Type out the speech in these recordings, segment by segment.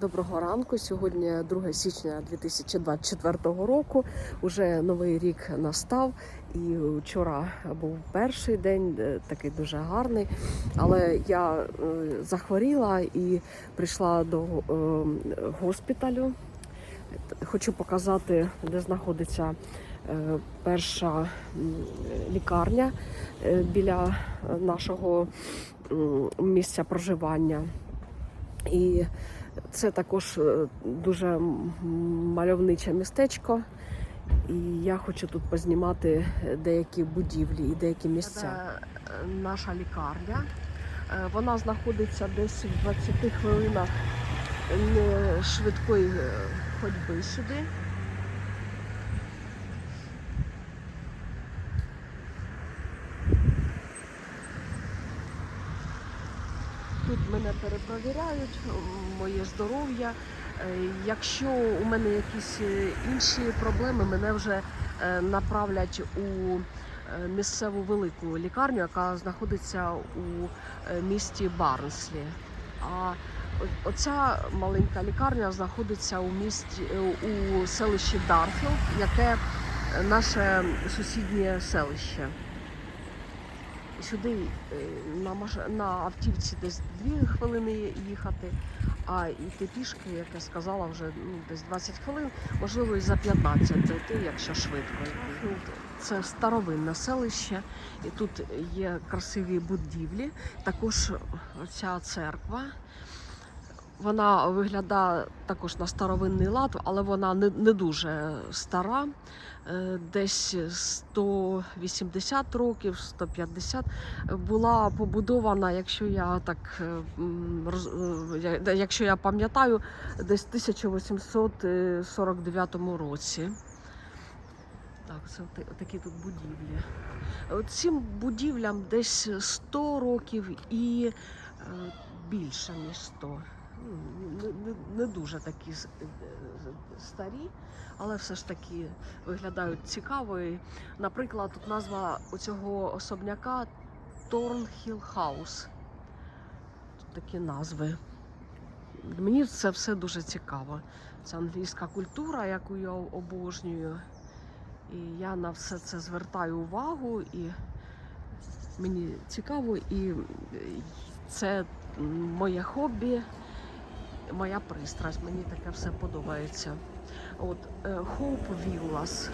Доброго ранку. Сьогодні 2 січня 2024 року. Уже новий рік настав, і вчора був перший день, е, такий дуже гарний. Але я е, захворіла і прийшла до е, госпіталю. Хочу показати, де знаходиться перша лікарня біля нашого місця проживання. І це також е, дуже мальовниче містечко. І я хочу тут познімати деякі будівлі і деякі місця. Наша лікарня. Е, Вона знаходиться десь в 20 хвилинах швидкої е, ходьби сюди. Тут мене перепровіряють, моє здоров'я. Е, Якщо у мене якісь е, інші проблеми, мене вже е, направлять у місцеву велику лікарню, яка знаходиться у місті Барнслі. А оця маленька лікарня знаходиться у місті у селищі Дарфілд, яке наше сусіднє селище. Сюди е, на, маш... на автівці десь 2 хвилини їхати, а йти пішки, як я сказала, вже ну, десь 20 хвилин, можливо, і за 15 зайти, якщо швидко. Це старовинне селище, і тут є красиві будівлі. Також ця церква. Вона виглядає також на старовинний лад, але вона не, не дуже стара. Е, Десь 180 років, 150 була побудована, якщо я так е, е, якщо я пам'ятаю, десь в 1849 році. Так, це такі тут будівлі. Цим будівлям десь 100 років і більше, ніж 100. Не, не, дуже такі е, старі, але все ж таки виглядають цікаво. І, Наприклад, тут назва цього особняка Торнхіл Хаус. Такі назви. Мені це все дуже цікаво. Це англійська культура, яку я обожнюю. І я на все це звертаю увагу, і мені цікаво, і е, це моє хобі, моя пристрасть. Мені таке все подобається. От е, Hope Villas,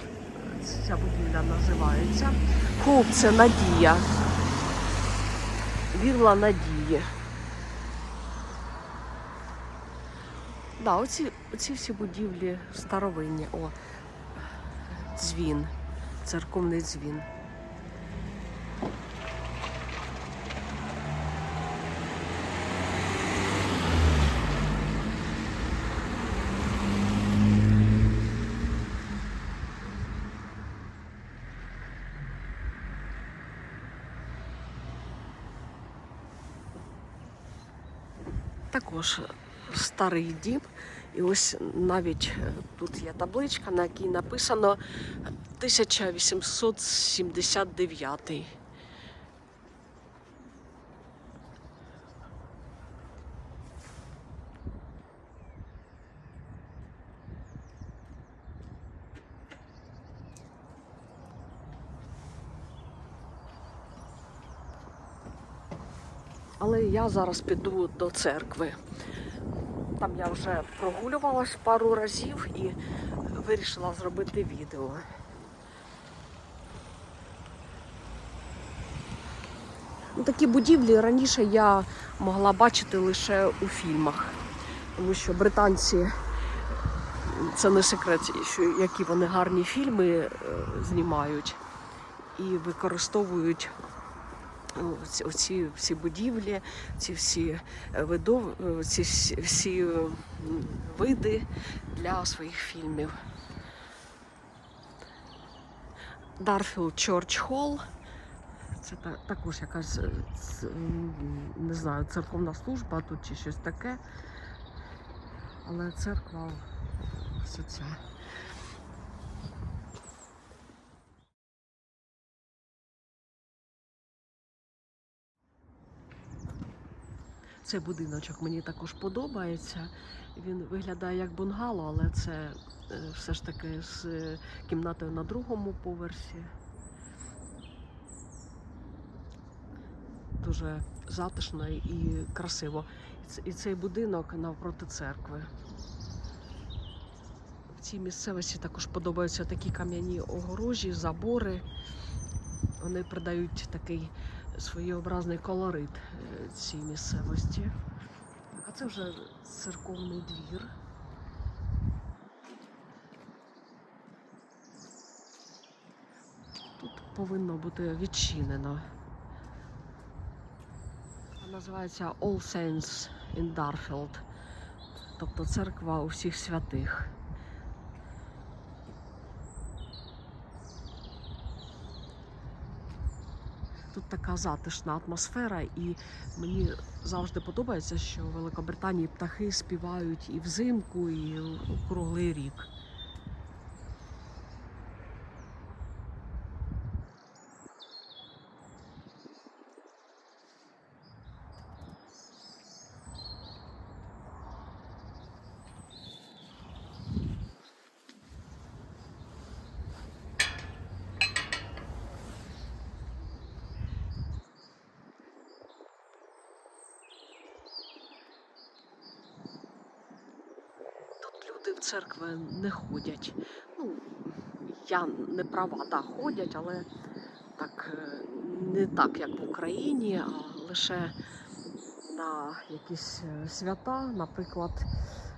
ця будівля називається. Hope – це надія. Вілла надії. Да, оці, оці всі будівлі старовинні. О, дзвін, церковний дзвін. Також старий дім. І ось навіть е, тут є табличка, на якій написано 1879. Але я зараз піду до церкви. Там я вже прогулювалась пару разів і вирішила зробити відео. Ну, такі будівлі раніше я могла бачити лише у фільмах, тому що британці це не секрет, що які вони гарні фільми е, знімають і використовують оці, всі будівлі, ці всі е, видов, е, ці всі, е, види для своїх фільмів. Дарфілд Чорч Холл. Це та- також якась не знаю, церковна служба тут чи щось таке. Але церква все це. Цей будиночок мені також подобається. Він виглядає як бунгало, але це е, все ж таки з е, кімнатою на другому поверсі. Дуже затишно і красиво. І цей будинок навпроти церкви. В цій місцевості також подобаються такі кам'яні огорожі, забори. Вони придають такий своєобразний колорит е, цій місцевості. А це вже церковний двір. Тут повинно бути відчинено. Називається All Saints in Darfield, тобто церква усіх святих. Тут така затишна атмосфера, і мені завжди подобається, що в Великобританії птахи співають і взимку, і круглий рік. Тут люди в церкви не ходять. Ну, я не права, да, ходять, але так е, не так, як в Україні, а лише на якісь е, свята, наприклад.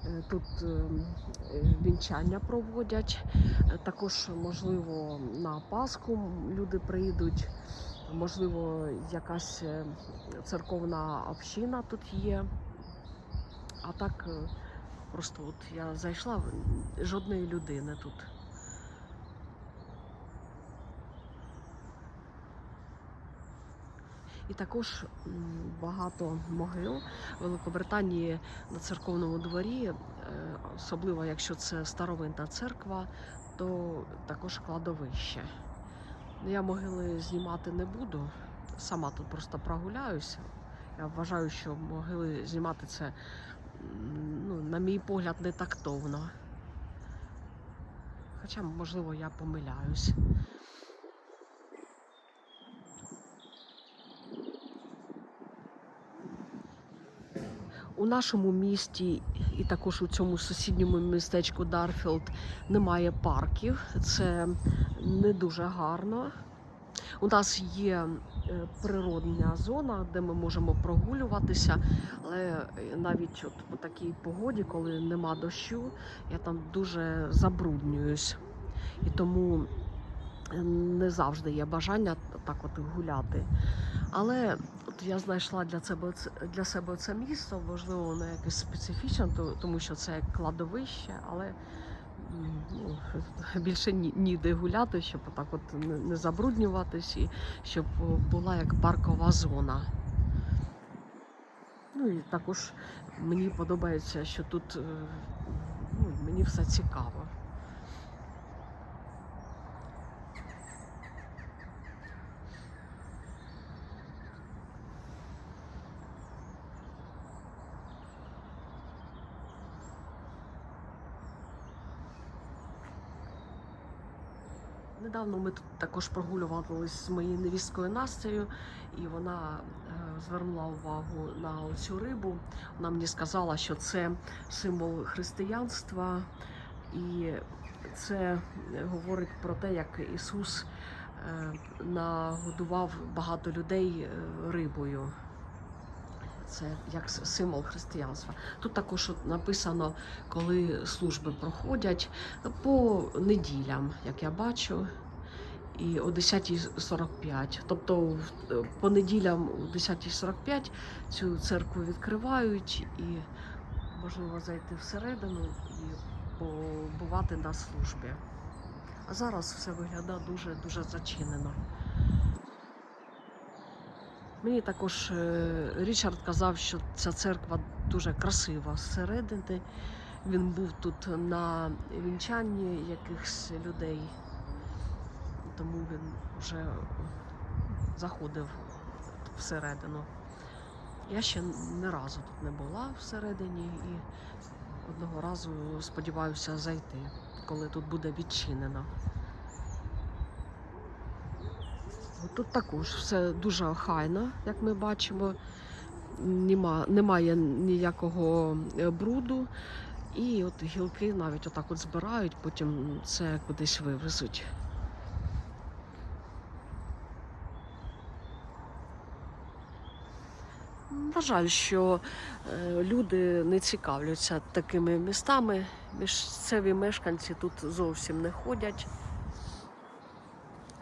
е, Тут вінчання проводять, також, можливо, на Пасху люди прийдуть, можливо, якась церковна община тут є. А так Просто от я зайшла, жодної людини тут. І також багато могил Великобританії на церковному дворі, е, особливо якщо це старовинна церква, то також кладовище. Ну, Я могили знімати не буду, сама тут просто прогуляюся. Я вважаю, що могили знімати це, ну, на мій погляд, не тактовно. Хоча, можливо, я помиляюсь. У нашому місті і також у цьому сусідньому містечку Дарфілд немає парків. Це не дуже гарно. У нас є природня зона, де ми можемо прогулюватися, але е, навіть от по такій погоді, коли нема дощу, я там дуже забруднююсь. І тому е, не завжди є бажання так от гуляти. Але от я знайшла для себе для себе це місто, можливо, воно якесь специфічне, тому що це кладовище, але більше ніде гуляти, щоб так от не, не забруднюватись і щоб була як паркова зона. Ну і також мені подобається, що тут е, ну, мені все цікаво. Недавно ми тут також прогулювалися з моєю невісткою Настею, і вона е, звернула увагу на цю рибу. Вона мені сказала, що це символ християнства, і це говорить про те, як Ісус е, нагодував багато людей е, рибою. Це як символ християнства. Тут також написано, коли служби проходять по неділям, як я бачу, і о 10.45. Тобто в- е, по неділям о 10.45 цю церкву відкривають і можливо зайти всередину і побувати на службі. А зараз все виглядає дуже дуже зачинено. Мені також е, Річард казав, що ця церква дуже красива зсередини. Він був тут на вінчанні якихось людей, тому він вже заходив всередину. Я ще не разу тут не була всередині і одного разу сподіваюся зайти, коли тут буде відчинено. Тут також все дуже охайно, як ми бачимо. Нема, немає ніякого е, бруду. І от гілки навіть отак от збирають, потім це кудись вивезуть. На жаль, що е, люди не цікавляться такими містами. Місцеві мешканці тут зовсім не ходять.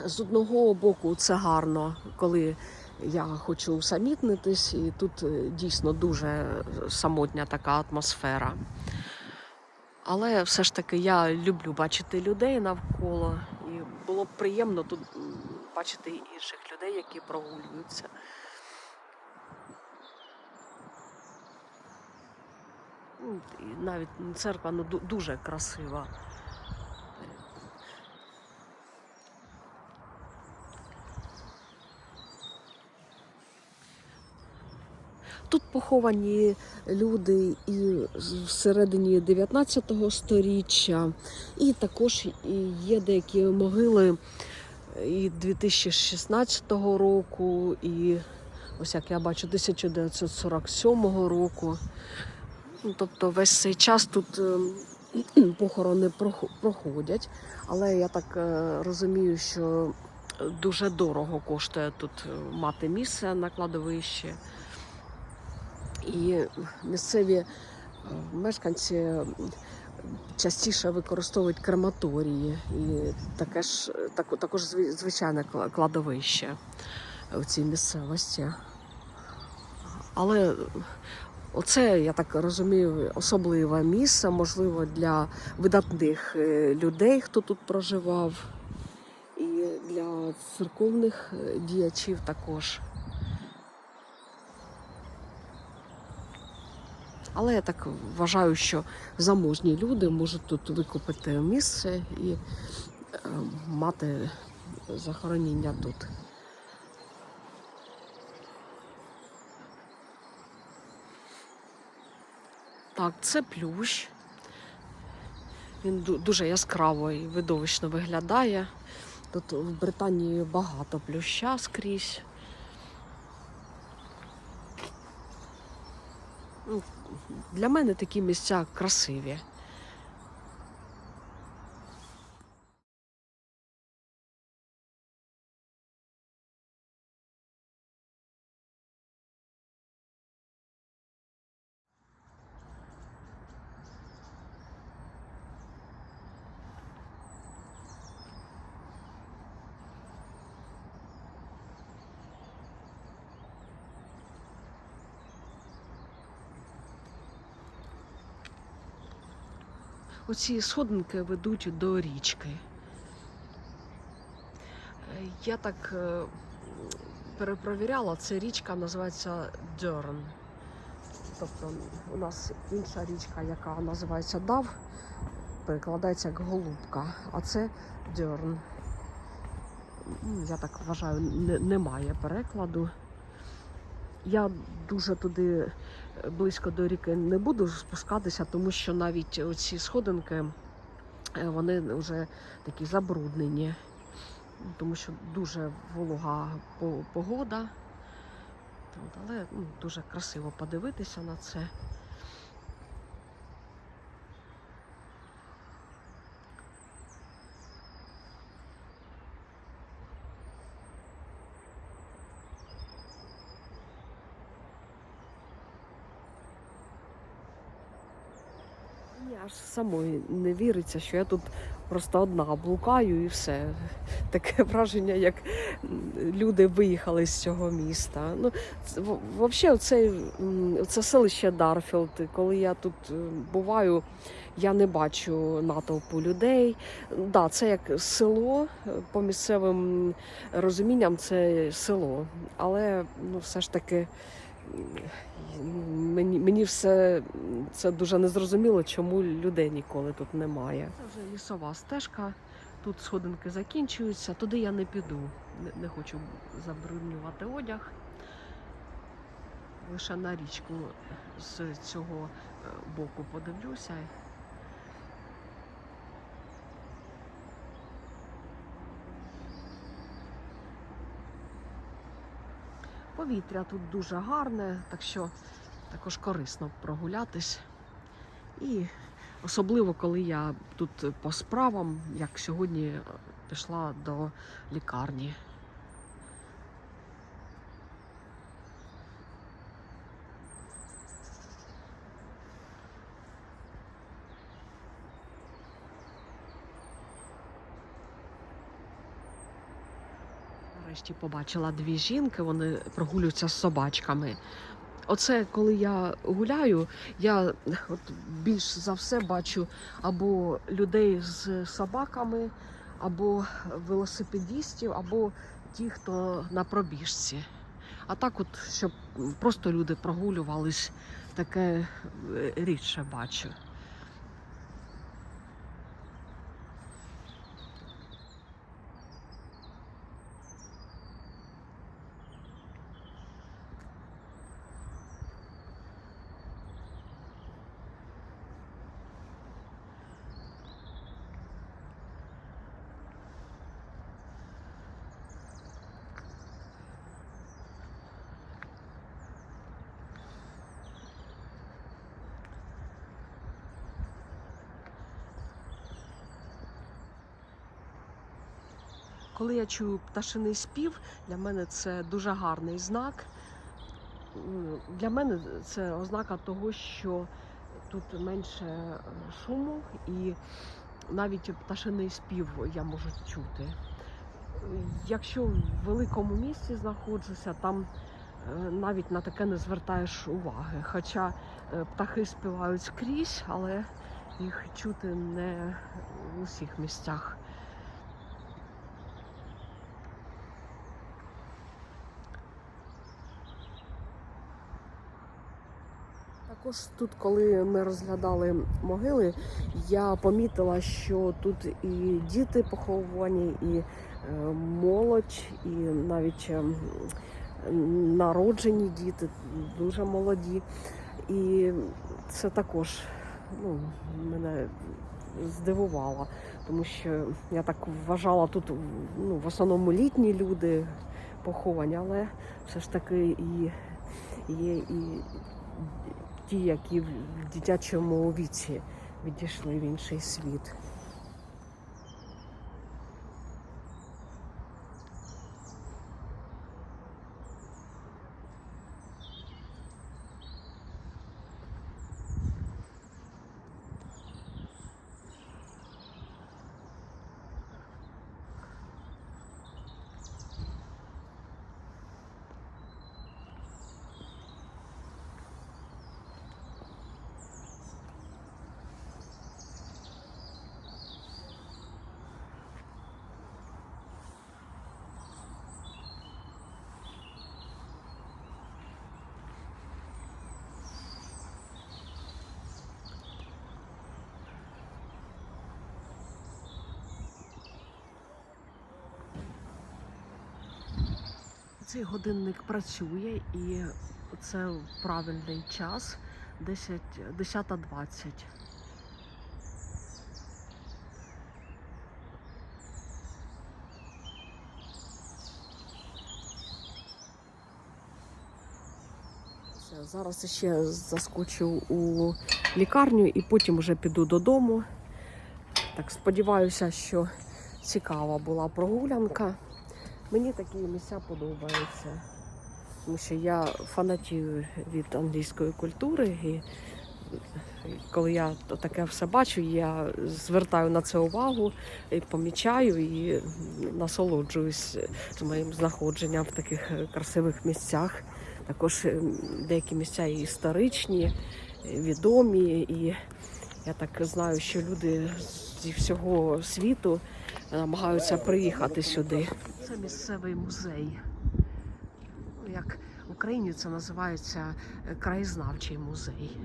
З одного боку, це гарно, коли я хочу усамітнитись, і тут е, дійсно дуже самотня така атмосфера. Але все ж таки я люблю бачити людей навколо, і було б приємно тут бачити інших людей, які прогулюються. Навіть церква ну, дуже красива. Тут поховані люди і всередині 19 сторіччя, і також є деякі могили і 2016 року, і ось як я бачу, 1947 року. Ну, тобто весь цей час тут е, похорони проходять, але я так е, розумію, що дуже дорого коштує тут е, мати місце на кладовищі. І місцеві мешканці частіше використовують крематорії і таке ж, так, також звичайне кладовище в цій місцевості. Але оце, я так розумію, особливе місце, можливо, для видатних е, людей, хто тут проживав, і для церковних е, діячів також. Але я так вважаю, що заможні люди можуть тут викупити місце і е, мати захоронення тут. Так, це плющ. Він дуже яскраво і видовищно виглядає. Тут в Британії багато плюща скрізь. Ну, Для мене такі місця красиві. Оці сходинки ведуть до річки. Е, Я так е, перепровіряла, це річка називається Дьорн. Тобто у нас інша річка, яка називається Дав, перекладається як голубка, а це Дьорн. Я так вважаю, немає перекладу. Я дуже туди е, близько до ріки не буду спускатися, тому що навіть оці сходинки е, вони вже такі забруднені, тому що дуже волога погода. Але ну, дуже красиво подивитися на це. Аж самої не віриться, що я тут просто одна блукаю і все. Таке враження, як люди виїхали з цього міста. Ну, взагалі, оце, це селище Дарфілд. Коли я тут е, буваю, я не бачу натовпу людей. Да, це як село, е, по місцевим розумінням, це село. Але ну, все ж таки. Мені, мені все це дуже незрозуміло, чому людей ніколи тут немає. Це вже лісова стежка. Тут сходинки закінчуються, туди я не піду. Не, не хочу забруднювати одяг. лише на річку з цього е, боку подивлюся. Повітря тут дуже гарне, так що також корисно прогулятись. І особливо, коли я тут по справам, як сьогодні е, пішла до лікарні. Нарешті побачила дві жінки, вони прогулюються з собачками. Оце коли я гуляю, я от більш за все бачу або людей з собаками, або велосипедістів, або ті, хто на пробіжці. А так, от, щоб просто люди прогулювались, таке е, рідше бачу. Коли я чую пташиний спів, для мене це дуже гарний знак. Для мене це ознака того, що тут менше е, шуму і навіть пташиний спів я можу чути. Якщо в великому місті знаходжуся, там е, навіть на таке не звертаєш уваги. Хоча е, птахи співають скрізь, але їх чути не в усіх місцях. Також тут, коли ми розглядали могили, я помітила, що тут і діти поховані, і е, молодь, і навіть е, народжені діти, дуже молоді. І це також ну, мене здивувало, тому що я так вважала, тут ну, в основному літні люди поховані, але все ж таки і є і ті, які в дитячому віці відійшли в інший світ. Цей годинник працює і це правильний час 10 10.20. Все, Зараз ще заскочу у лікарню і потім вже піду додому. Так сподіваюся, що цікава була прогулянка. Мені такі місця подобаються, тому що я фанатію від англійської культури, і коли я таке все бачу, я звертаю на це увагу, і помічаю і насолоджуюсь моїм знаходженням в таких красивих місцях. Також е, деякі місця і історичні, відомі, і я так знаю, що люди зі всього світу намагаються приїхати сюди. Це місцевий музей. Ну, Як в Україні це називається е, краєзнавчий музей.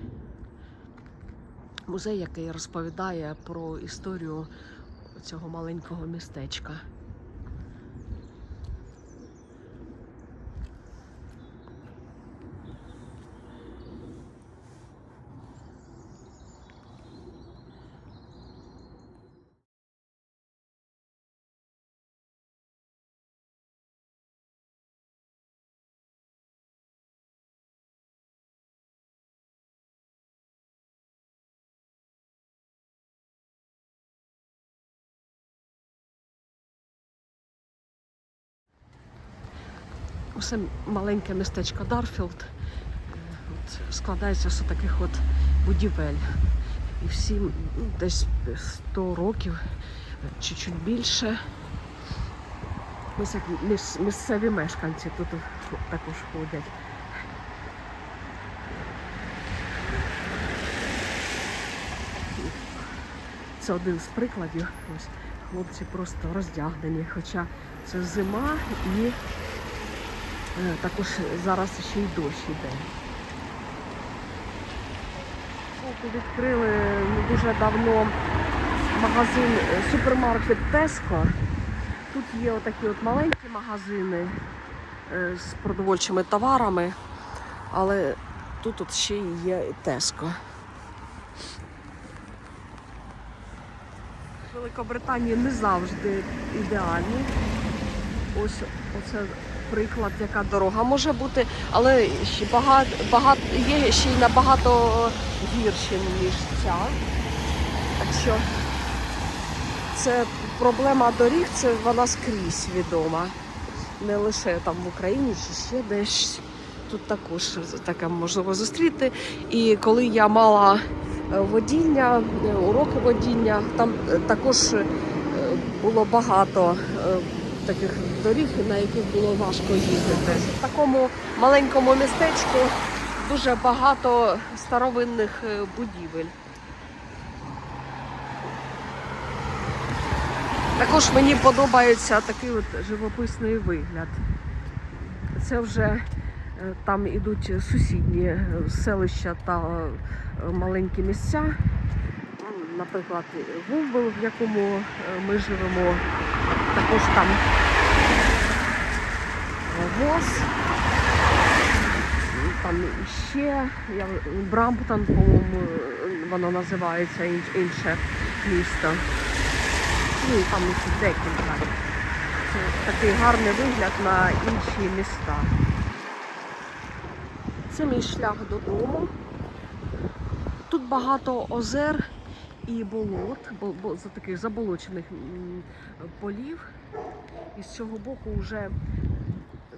Музей, який розповідає про історію цього маленького містечка. Усе маленьке містечко Дарфілд е, от, складається з таких от будівель. І всі десь 100 років чи чуть більше. Ось як місцеві мешканці тут також ходять. Це один з прикладів. Ось хлопці просто роздягнені, хоча це зима і також зараз ще й дощ іде. Відкрили не дуже давно магазин, е, супермаркет Tesco. Тут є отакі от маленькі магазини е, з продовольчими товарами, але тут от ще й є і Tesco. Великобританії не завжди ідеальні. Ось оце приклад, яка дорога може бути, але ще багато, багато є ще й набагато гірші, ніж ця. Так що це проблема доріг, це вона скрізь відома. Не лише там в Україні, чи ще десь. Тут також таке можливо зустріти. І коли я мала е, водіння, е, уроки водіння, там е, також було багато таких доріг, на яких було важко їздити. В такому маленькому містечку дуже багато старовинних е, будівель. Також мені подобається такий от живописний вигляд. Це вже е, там ідуть сусідні е, селища та маленькі місця. Наприклад, Вумбел, в якому ми живемо, також там ВОЗ. Там ще я, Брамптон, по-моєму, воно називається ін- інше місто. Ну і там ще декілька. Це такий гарний вигляд на інші міста. Це мій шлях додому. Тут багато озер і болот, бо, бо за таких заболочених полів. І з цього боку вже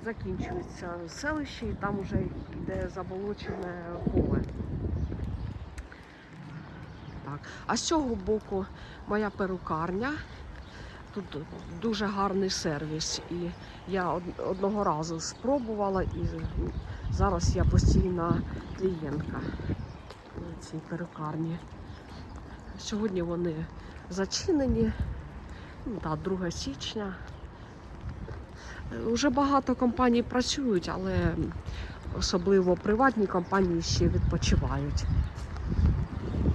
закінчується селище, і там вже йде заболочене поле. Так. А з цього боку моя перукарня. Тут дуже гарний сервіс. І я одного разу спробувала і зараз я постійна клієнтка в цій перукарні. Сьогодні вони зачинені. Ну, та, 2 січня. Уже багато компаній працюють, але особливо приватні компанії ще відпочивають.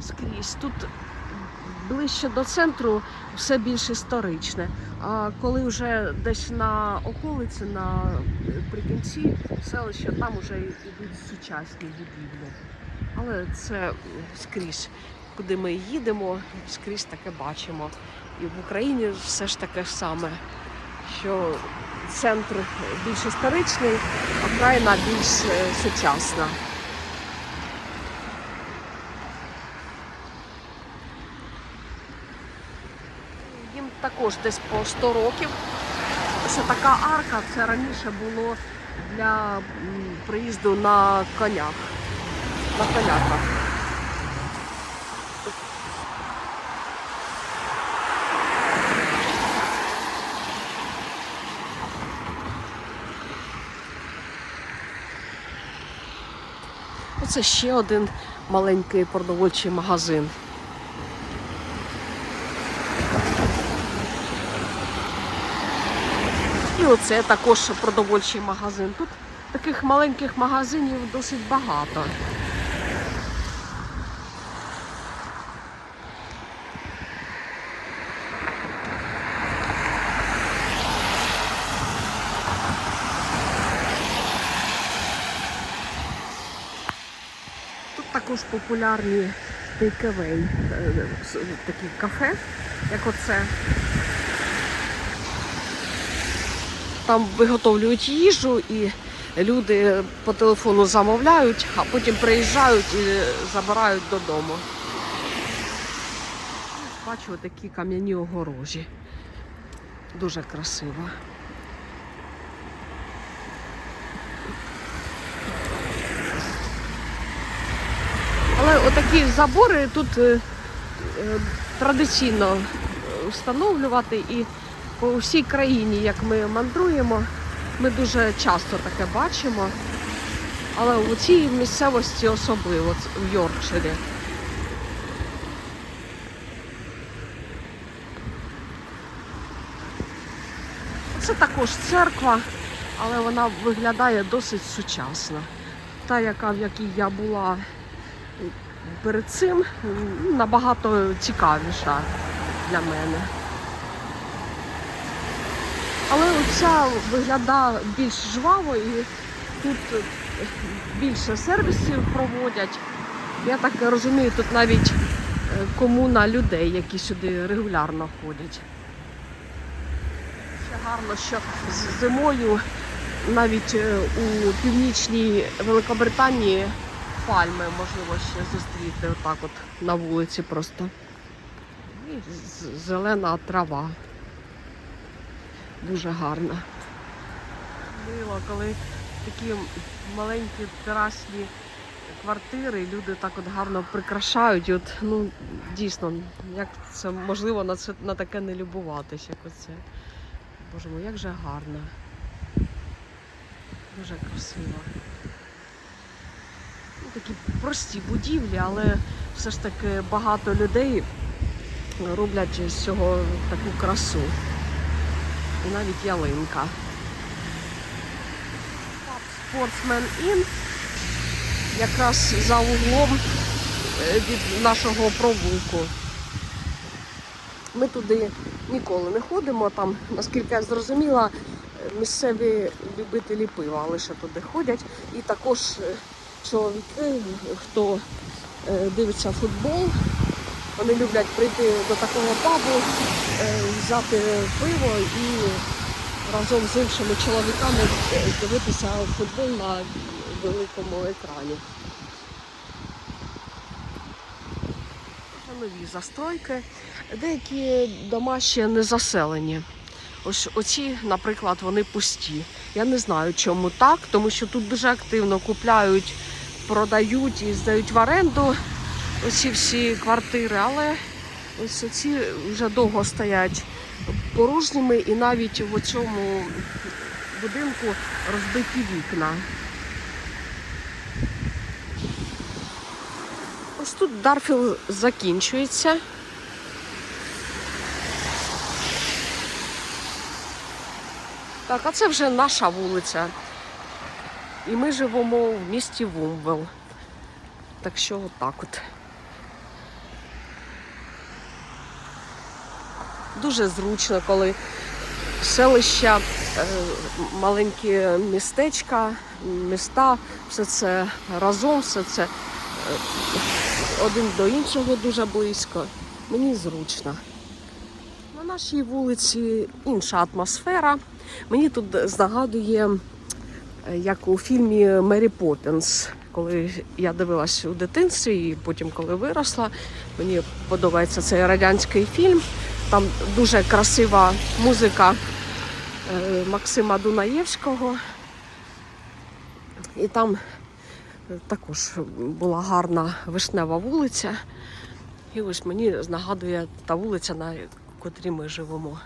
Скрізь тут ближче до центру все більш історичне. А коли вже десь на околиці, на прикінці селища, там вже йдуть сучасні будівлі. Але це скрізь, куди ми їдемо, скрізь таке бачимо. І в Україні все ж таке саме, що центр більш історичний, окраїна більш е, сучасна. Їм також десь по 100 років. Це така арка, це раніше було для приїзду на конях. На коняках. Оце ще один маленький продовольчий магазин. І оце також продовольчий магазин. Тут таких маленьких магазинів досить багато. Тут також популярні тейкевей, е, такі кафе, як оце. Там виготовлюють їжу і люди по телефону замовляють, а потім приїжджають і забирають додому. Бачу такі кам'яні огорожі. Дуже красиво. Але отакі забори тут е, е, традиційно встановлювати і по всій країні, як ми мандруємо, ми дуже часто таке бачимо. Але у цій місцевості особливо в Йоркширі. Це також церква, але вона виглядає досить сучасно. Та, яка в якій я була перед цим, набагато цікавіша для мене. Але оця виглядає більш жваво і тут більше сервісів проводять. Я так розумію, тут навіть е, комуна людей, які сюди регулярно ходять. Ще гарно, що зимою навіть е, у північній Великобританії пальми можливо ще зустріти отак от на вулиці просто. І зелена трава. Дуже гарна. Мило, коли такі маленькі терасні квартири, люди так от гарно прикрашають. От, ну, дійсно, як це можливо на це на таке не любуватись, як оце. Боже мой, як же гарно. Дуже красиво. Такі прості будівлі, але все ж таки багато людей роблять з цього таку красу. І навіть ялинка. Sportsman Inn якраз за углом е, від нашого провулку. Ми туди ніколи не ходимо. Там, наскільки я зрозуміла, місцеві любителі пива лише туди ходять. І також е, чоловіки, хто е, дивиться футбол, вони люблять прийти до такого пабу, е, взяти пиво і разом з іншими чоловіками е, дивитися футбол на великому екрані. Нові застройки. Деякі дома ще не заселені. Ось оці, наприклад, вони пусті. Я не знаю, чому так, тому що тут дуже активно купляють, продають і здають в оренду оці всі квартири, але ось ці вже довго стоять порожніми і навіть в цьому будинку розбиті вікна. Ось тут Дарфіл закінчується. Так, а це вже наша вулиця. І ми живемо в місті Вумвел. Так що отак от. Дуже зручно, коли селища, е, маленькі містечка, міста, все це разом, все це е, один до іншого дуже близько. Мені зручно. На нашій вулиці інша атмосфера. Мені тут нагадує, е, як у фільмі Мері Поппінс. Коли я дивилась у дитинстві, і потім, коли виросла, мені подобається цей радянський фільм. Там дуже красива музика е, Максима Дунаєвського. І там е, також була гарна вишнева вулиця. І ось мені нагадує та вулиця, на котрій ми живемо.